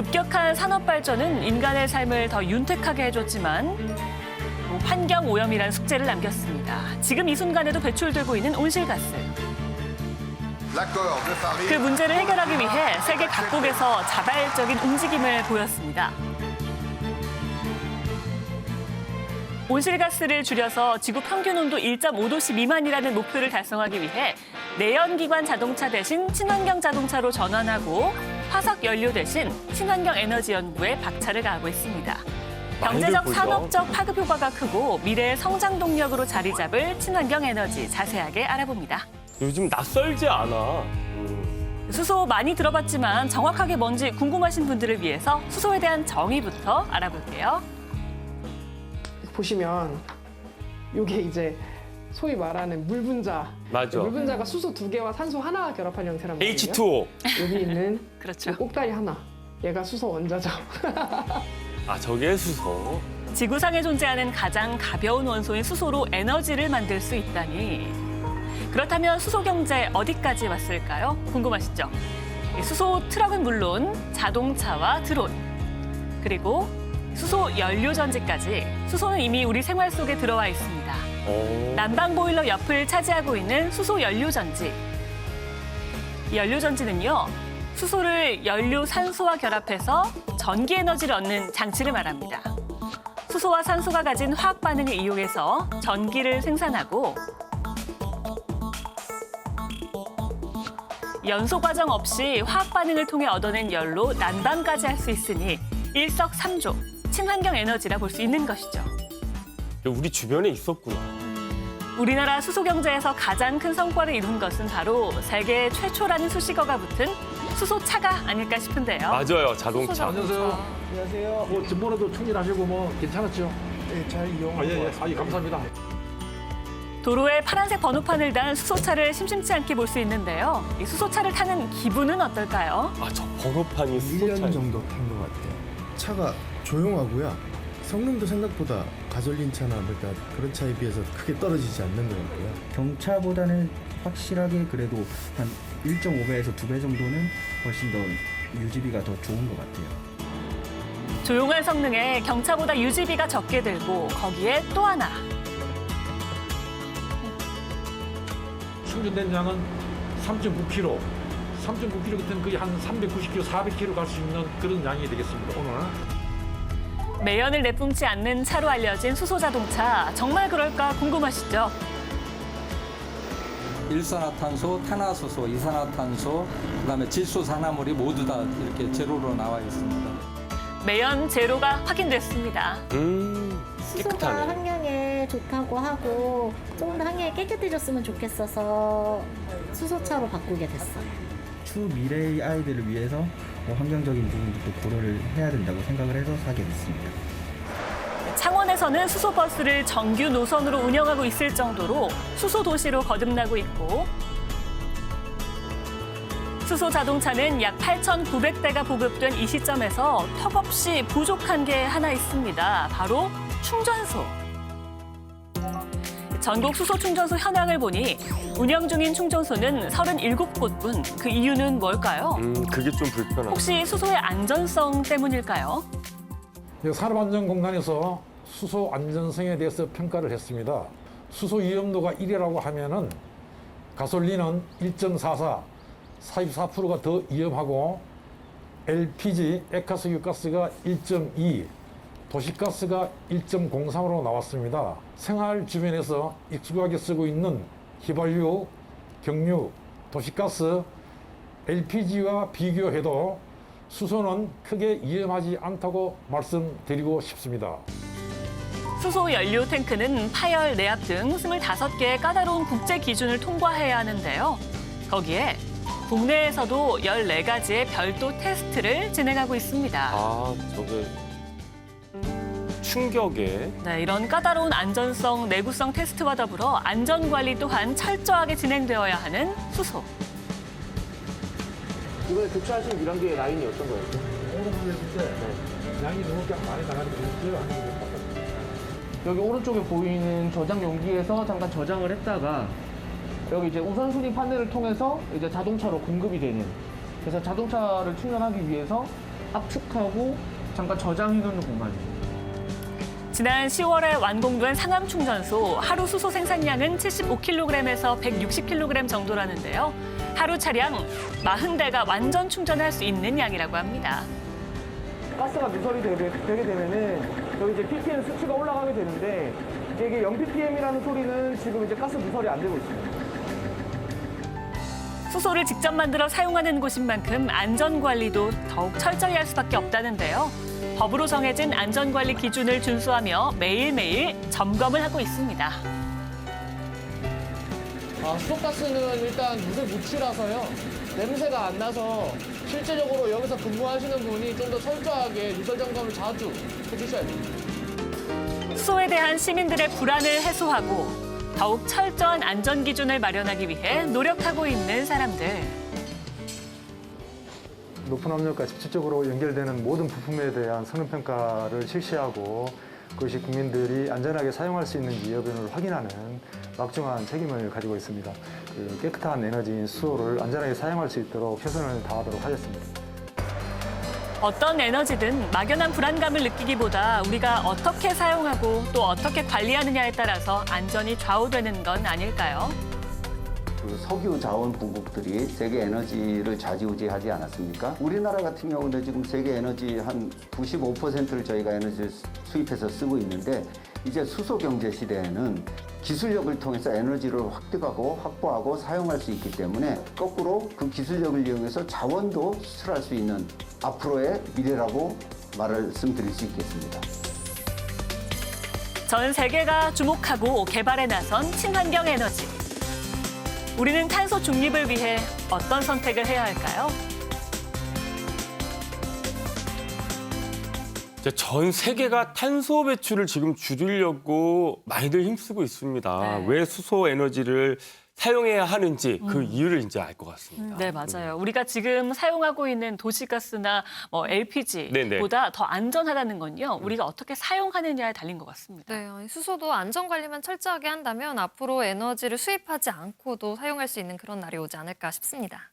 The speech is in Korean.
급격한 산업 발전은 인간의 삶을 더 윤택하게 해줬지만 또 환경 오염이란 숙제를 남겼습니다. 지금 이 순간에도 배출되고 있는 온실가스. 그 문제를 해결하기 위해 세계 각국에서 자발적인 움직임을 보였습니다. 온실가스를 줄여서 지구 평균 온도 1.5도씨 미만이라는 목표를 달성하기 위해 내연기관 자동차 대신 친환경 자동차로 전환하고 화석 연료 대신 친환경 에너지 연구에 박차를 가하고 있습니다. 경제적. 산업적 파급 효과가 크고 미래의 성장 동력으로 자리 잡을 친환경 에너지 자세하게 알아봅니다. 요즘 낯설지 않아. 음. 수소 많이 들어봤지만 정확하게 뭔지 궁금하신 분들을 위해서 수소에 대한 정의부터 알아볼게요. 보시면 이게 이제 소위 말하는 물 분자. 맞아. 물 분자가 수소 두 개와 산소 하나가 결합한 형태란 말이에요. H2O. 여기 있는 그렇죠. 이 꼭다리 하나. 얘가 수소 원자죠. 아, 저게 수소. 지구상에 존재하는 가장 가벼운 원소인 수소로 에너지를 만들 수 있다니. 그렇다면 수소 경제 어디까지 왔을까요? 궁금하시죠? 이 수소 트럭은 물론 자동차와 드론, 그리고 수소 연료 전지까지 수소는 이미 우리 생활 속에 들어와 있습니다. 어. 난방 보일러 옆을 차지하고 있는 수소 연료 전지. 이 연료 전지는요. 수소를 연료 산소와 결합해서 전기 에너지를 얻는 장치를 말합니다. 수소와 산소가 가진 화학 반응을 이용해서 전기를 생산하고 연소 과정 없이 화학 반응을 통해 얻어낸 열로 난방까지 할 수 있으니 일석삼조 친환경 에너지라 볼 수 있는 것이죠. 우리 주변에 있었구나. 우리나라 수소 경제에서 가장 큰 성과를 이룬 것은 바로 세계 최초라는 수식어가 붙은 수소차가 아닐까 싶은데요. 맞아요, 자동차. 안녕하세요. 안녕하세요. 뭐 전번에도 충전하시고 뭐 괜찮았죠? 네, 잘 이용하고 아, 예, 예. 왔습니다. 아, 예, 감사합니다. 도로에 파란색 번호판을 단 수소차를 심심치 않게 볼 수 있는데요. 이 수소차를 타는 기분은 어떨까요? 아, 저 번호판이 1년 수소차. 정도 탄 것 같아요. 차가 조용하고요. 성능도 생각보다 가솔린 차나 그러니까 그런 차에 비해서 크게 떨어지지 않는 것 같고요. 경차보다는 확실하게 그래도 한 1.5배에서 2배 정도는 훨씬 더 유지비가 더 좋은 것 같아요. 조용한 성능에 경차보다 유지비가 적게 들고 거기에 또 하나 충전된 양은 3.9kg. 3.9kg 같은 거의 한 390kg, 400kg 갈수 있는 그런 양이 되겠습니다. 오늘은. 매연을 내뿜지 않는 차로 알려진 수소 자동차 정말 그럴까 궁금하시죠? 일산화탄소, 탄화수소, 이산화탄소, 그다음에 질소산화물이 모두 다 이렇게 제로로 나와 있습니다. 매연 제로가 확인됐습니다. 음, 수소가 깨끗하네. 환경에 좋다고 하고 조금 더 환경이 깨끗해졌으면 좋겠어서 수소차로 바꾸게 됐어요. 추 미래의 아이들을 위해서 뭐 환경적인 부분도 고려를 해야 된다고 생각을 해서 사게 됐습니다. 창원에서는 수소버스를 정규 노선으로 운영하고 있을 정도로 수소 도시로 거듭나고 있고 수소 자동차는 약 8,900대가 보급된 이 시점에서 턱없이 부족한 게 하나 있습니다. 바로 충전소. 전국 수소 충전소 현황을 보니 운영 중인 충전소는 37곳뿐. 그 이유는 뭘까요? 음, 그게 좀 불편하다. 혹시 수소의 안전성 때문일까요? 이 산업안전공단에서 수소 안전성에 대해서 평가를 했습니다. 수소 위험도가 1이라고 하면은 가솔린은 1.44, 44%가 더 위험하고 LPG, 액화석유 가스가 1.2, 도시가스가 1.03으로 나왔습니다. 생활 주변에서 익숙하게 쓰고 있는 휘발유, 경유, 도시가스, LPG와 비교해도 수소는 크게 위험하지 않다고 말씀드리고 싶습니다. 수소 연료 탱크는 파열, 내압 등 25개의 까다로운 국제 기준을 통과해야 하는데요. 거기에 국내에서도 14가지의 별도 테스트를 진행하고 있습니다. 아, 저게 충격에 네, 이런 까다로운 안전성, 내구성 테스트와 더불어 안전관리 또한 철저하게 진행되어야 하는 수소. 이번에 교체하신 유랑기의 라인이 어떤 거예요? 오른쪽에 있을 때 양이 너무 많이 똑같아요. 여기 오른쪽에 보이는 저장 용기에서 잠깐 저장을 했다가 여기 이제 우선순위 판넬을 통해서 이제 자동차로 공급이 되는 그래서 자동차를 충전하기 위해서 압축하고 잠깐 저장해 놓는 공간이에요. 지난 10월에 완공된 상암 충전소 하루 수소 생산량은 75kg에서 160kg 정도라는데요. 하루 차량 40대가 완전 충전할 수 있는 양이라고 합니다. 가스가 누설이 되게, 되게 되면은 여기 이제 ppm 수치가 올라가게 되는데 이게 0ppm이라는 소리는 지금 이제 가스 누설이 안 되고 있습니다. 수소를 직접 만들어 사용하는 곳인 만큼 안전 관리도 더욱 철저히 할 수밖에 없다는데요. 법으로 정해진 안전 관리 기준을 준수하며 매일매일 점검을 하고 있습니다. 아, 수소가스는 일단 무쇠 무치라서요. 냄새가 안 나서 실제적으로 여기서 근무하시는 분이 좀 더 철저하게 누설 점검을 자주 해주셔야 됩니다. 수소에 대한 시민들의 불안을 해소하고 더욱 철저한 안전 기준을 마련하기 위해 노력하고 있는 사람들. 높은 압력과 직접적으로 연결되는 모든 부품에 대한 성능평가를 실시하고 그것이 국민들이 안전하게 사용할 수 있는지 여부를 확인하는 막중한 책임을 가지고 있습니다. 그 깨끗한 에너지인 수소를 안전하게 사용할 수 있도록 최선을 다하도록 하겠습니다. 어떤 에너지든 막연한 불안감을 느끼기보다 우리가 어떻게 사용하고 또 어떻게 관리하느냐에 따라서 안전이 좌우되는 건 아닐까요? 그 석유 자원 부국들이 세계 에너지를 좌지우지하지 않았습니까? 우리나라 같은 경우는 지금 세계 에너지 한 95%를 저희가 에너지를 수입해서 쓰고 있는데 이제 수소 경제 시대에는 기술력을 통해서 에너지를 획득하고 확보하고 사용할 수 있기 때문에 거꾸로 그 기술력을 이용해서 자원도 수출할 수 있는 앞으로의 미래라고 말씀드릴 수 있겠습니다. 전 세계가 주목하고 개발에 나선 친환경 에너지. 우리는 탄소 중립을 위해 어떤 선택을 해야 할까요? 이제 전 세계가 탄소 배출을 지금 줄이려고 많이들 힘쓰고 있습니다. 네. 왜 수소 에너지를 사용해야 하는지 그 이유를 이제 알 것 같습니다. 네, 맞아요. 우리가 지금 사용하고 있는 도시가스나 뭐 LPG보다. 더 안전하다는 건요. 우리가 어떻게 사용하느냐에 달린 것 같습니다. 네, 아니, 수소도 안전 관리만 철저하게 한다면 앞으로 에너지를 수입하지 않고도 사용할 수 있는 그런 날이 오지 않을까 싶습니다.